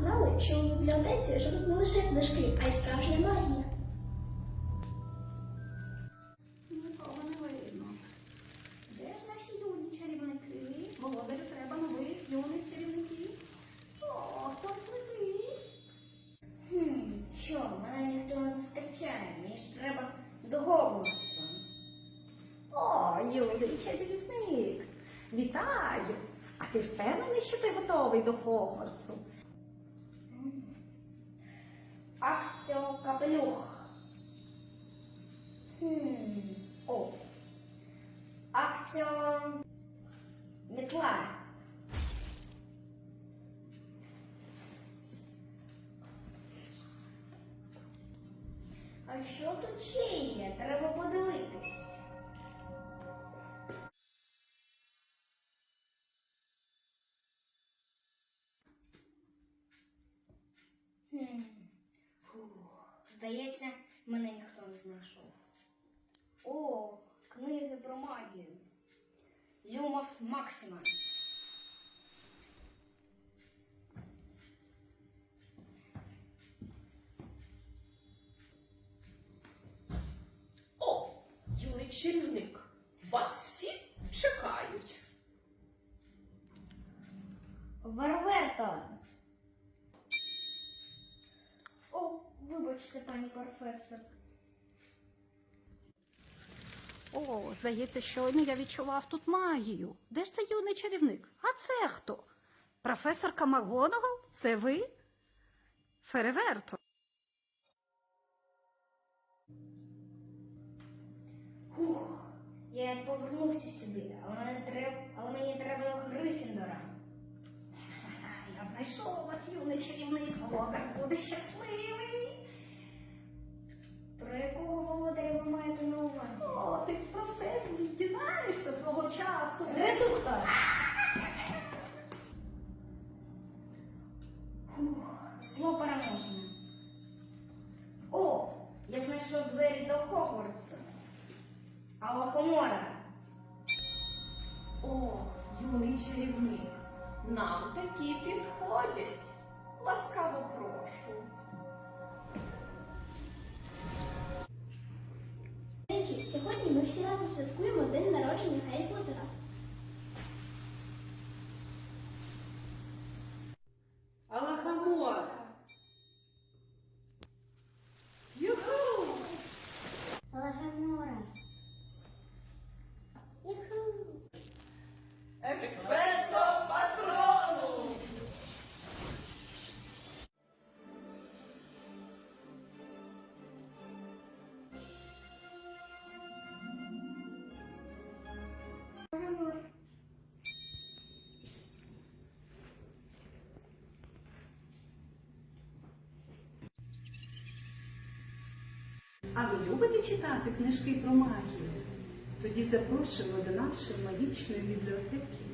знали, що у бібліотеці живуть не лише книжки, а й справжня магія. Нікого не видно. Де ж наші юні чарівники? Володарю треба нових юних чарівників. О, хтось летить. Хм, що, мене ніхто не зустрічає, мені ж треба до Гогвартсу. О, юний чарівник. Вітаю! А ти впевнений, що ти готовий до Хогвартсу? Аксіо капелюх. Хм, о. Аксіо метла. А що тут ще є? Треба подивитись. Хм. Здається, мене ніхто не знайшов. О, книги про магію. Люмос Максима. О, юний чарівник, вас всі чекають. Варвето. Вибачте, пані професор. О, здається, щойно я відчував тут магію. Де ж це юний чарівник? А це хто? Професорка Макгонагал? Це ви? Фереверто. Фух, я повернувся сюди, але, мене треб... але мені треба до Грифіндора. Я знайшов вас, юний чарівник, володар буде щасливий. Зло переможне. О, я знайшов двері до Хогвартсу. Алахомора. О, юний чарівник, нам такі підходять. Ласкаво прошу. Речі, сьогодні ми всі разом святкуємо день народження Гаррі Поттера. А ви любите читати книжки про магію? Тоді запрошуємо до нашої магічної бібліотеки.